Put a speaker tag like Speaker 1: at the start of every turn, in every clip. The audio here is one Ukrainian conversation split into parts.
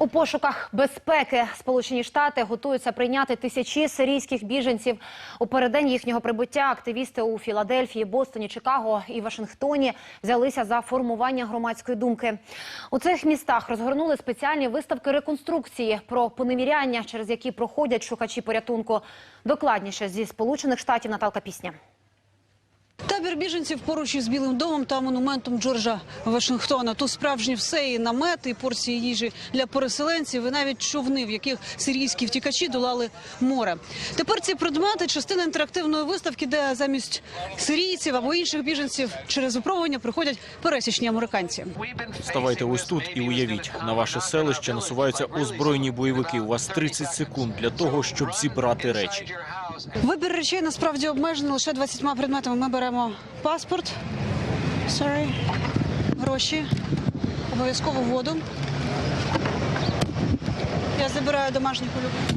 Speaker 1: У пошуках безпеки Сполучені Штати готуються прийняти тисячі сирійських біженців. У переддень їхнього прибуття активісти у Філадельфії, Бостоні, Чикаго і Вашингтоні взялися за формування громадської думки. У цих містах розгорнули спеціальні виставки реконструкції про поневіряння, через які проходять шукачі порятунку. Докладніше зі Сполучених Штатів Наталка Пісня.
Speaker 2: Табір біженців поруч із Білим домом та монументом Джорджа Вашингтона. Тут справжні все і намети, і порції їжі для переселенців, і навіть човни, в яких сирійські втікачі долали море. Тепер ці предмети частина інтерактивної виставки, де замість сирійців або інших біженців через випробування приходять пересічні американці.
Speaker 3: Ставайте ось тут і уявіть, на ваше селище насуваються озброєні бойовики. У вас 30 секунд для того, щоб зібрати речі.
Speaker 2: Вибір речей насправді обмежений лише 20 предметами. Ми беремо паспорт, sorry, гроші, обов'язково воду. Я забираю домашніх улюбленців.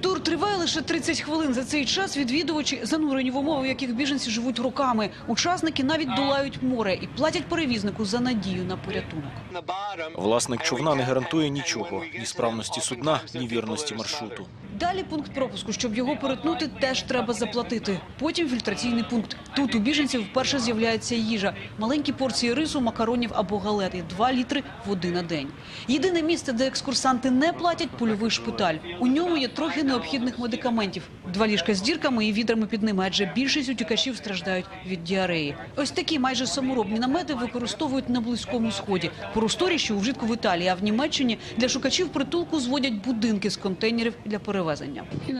Speaker 2: Тур триває лише 30 хвилин. За цей час відвідувачі занурені в умови, в яких біженці живуть роками. Учасники навіть долають море і платять перевізнику за надію на порятунок.
Speaker 3: Власник човна не гарантує нічого: ні справності судна, ні вірності маршруту.
Speaker 2: Далі пункт пропуску. Щоб його перетнути, теж треба заплатити. Потім фільтраційний пункт. Тут у біженців вперше з'являється їжа. Маленькі порції рису, макаронів або галет і 2 літри води на день. Єдине місце, де екскурсанти не платять – польовий шпиталь. У ньому є трохи необхідних медикаментів. Два ліжка з дірками і відрами під ними, адже більшість утікачів страждають від діареї. Ось такі майже саморобні намети використовують на Близькому Сході. Просторіші у вжитку в Італії, а в Німеччині для шукачів притулку зводять будинки з контейнерів для перевезення.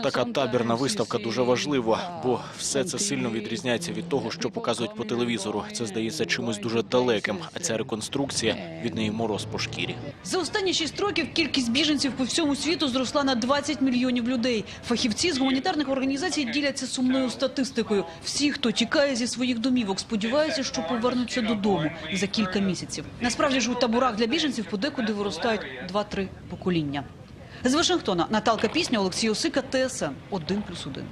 Speaker 3: Така табірна виставка дуже важлива, бо все це сильно відрізняється від того, що показують по телевізору. Це здається чимось дуже далеким. А ця реконструкція від неї мороз по шкірі.
Speaker 2: За останні шість років кількість біженців по всьому світу зросла на 20 мільйонів людей. Фахівці з гуманітарних організацій діляться сумною статистикою. Всі, хто тікає зі своїх домівок, сподіваються, що повернуться додому за кілька місяців. Насправді ж у таборах для біженців подекуди виростають 2-3 покоління. З Вашингтона Наталка Пісня, Олексій Осика, ТСН 1+,1.